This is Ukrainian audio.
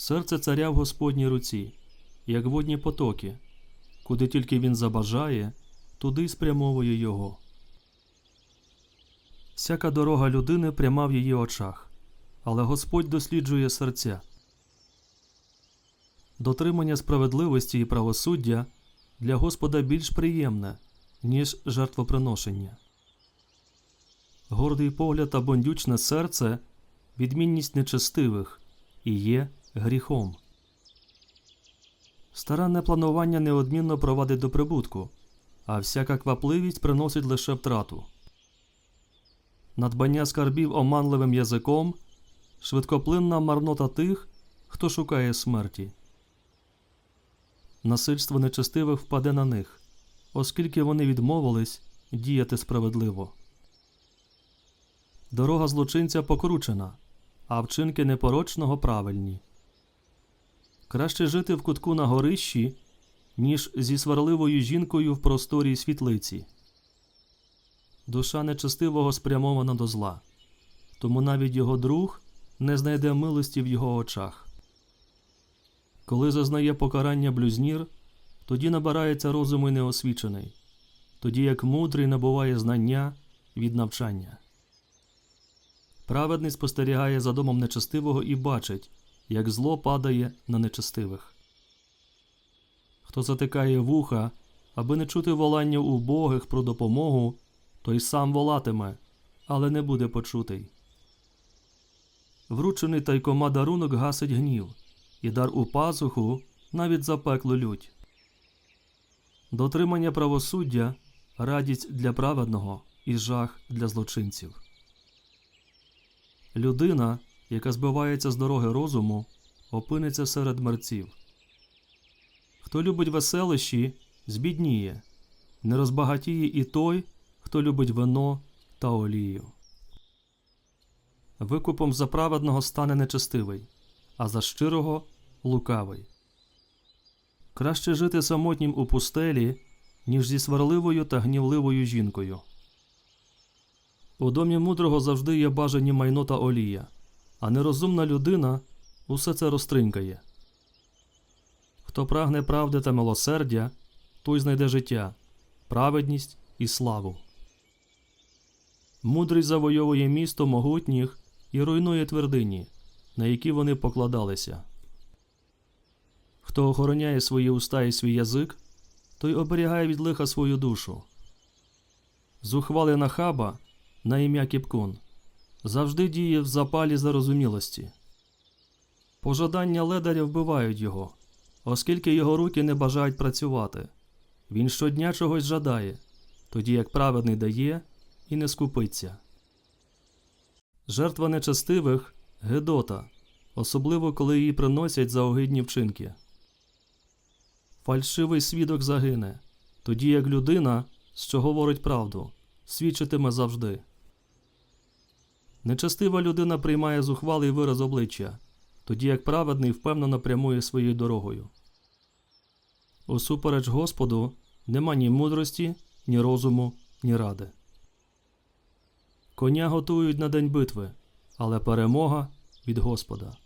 Серце царя в Господній руці, як водні потоки, куди тільки він забажає, туди й спрямовує його. Всяка дорога людини пряма в її очах, але Господь досліджує серця. Дотримання справедливості і правосуддя для Господа більш приємне, ніж жертвоприношення. Гордий погляд та бондючне серце відмінність нечестивих і є гріхом. Старанне планування неодмінно провадить до прибутку, а всяка квапливість приносить лише втрату. Надбання скарбів оманливим язиком, швидкоплинна марнота тих, хто шукає смерті. Насильство нечестивих впаде на них, оскільки вони відмовились діяти справедливо. Дорога злочинця покручена, а вчинки непорочного правильні. Краще жити в кутку на горищі, ніж зі сварливою жінкою в просторій світлиці. Душа нечестивого спрямована до зла, тому навіть його друг не знайде милості в його очах. Коли зазнає покарання блюзнір, тоді набирається розуму й неосвічений, тоді як мудрий набуває знання від навчання. Праведний спостерігає за домом нечестивого і бачить, як зло падає на нечестивих. Хто затикає вуха, аби не чути волання убогих про допомогу, той сам волатиме, але не буде почутий. Вручений тайкома дарунок гасить гнів, і дар у пазуху навіть запеклу лють. Дотримання правосуддя радість для праведного і жах для злочинців. Людина, яка збивається з дороги розуму, опиниться серед мерців. Хто любить веселищі, збідніє, не розбагатіє і той, хто любить вино та олію. Викупом за праведного стане нечестивий, а за щирого лукавий. Краще жити самотнім у пустелі, ніж зі сварливою та гнівливою жінкою. У домі мудрого завжди є бажані майно та олія, а нерозумна людина усе це розтринькає. Хто прагне правди та милосердя, той знайде життя, праведність і славу. Мудрий завойовує місто могутніх і руйнує твердині, на які вони покладалися. Хто охороняє свої уста і свій язик, той оберігає від лиха свою душу. Зухвали нахаба на ім'я Кіпкун завжди діє в запалі зарозумілості. Пожадання ледаря вбивають його, оскільки його руки не бажають працювати. Він щодня чогось жадає, тоді як праведний дає і не скупиться. Жертва нечестивих гедота, особливо коли її приносять за огидні вчинки. Фальшивий свідок загине, тоді як людина, що говорить правду, свідчитиме завжди. Нечестива людина приймає зухвалий вираз обличчя, тоді як праведний впевнено прямує своєю дорогою. Усупереч Господу нема ні мудрості, ні розуму, ні ради. Коня готують на день битви, але перемога від Господа.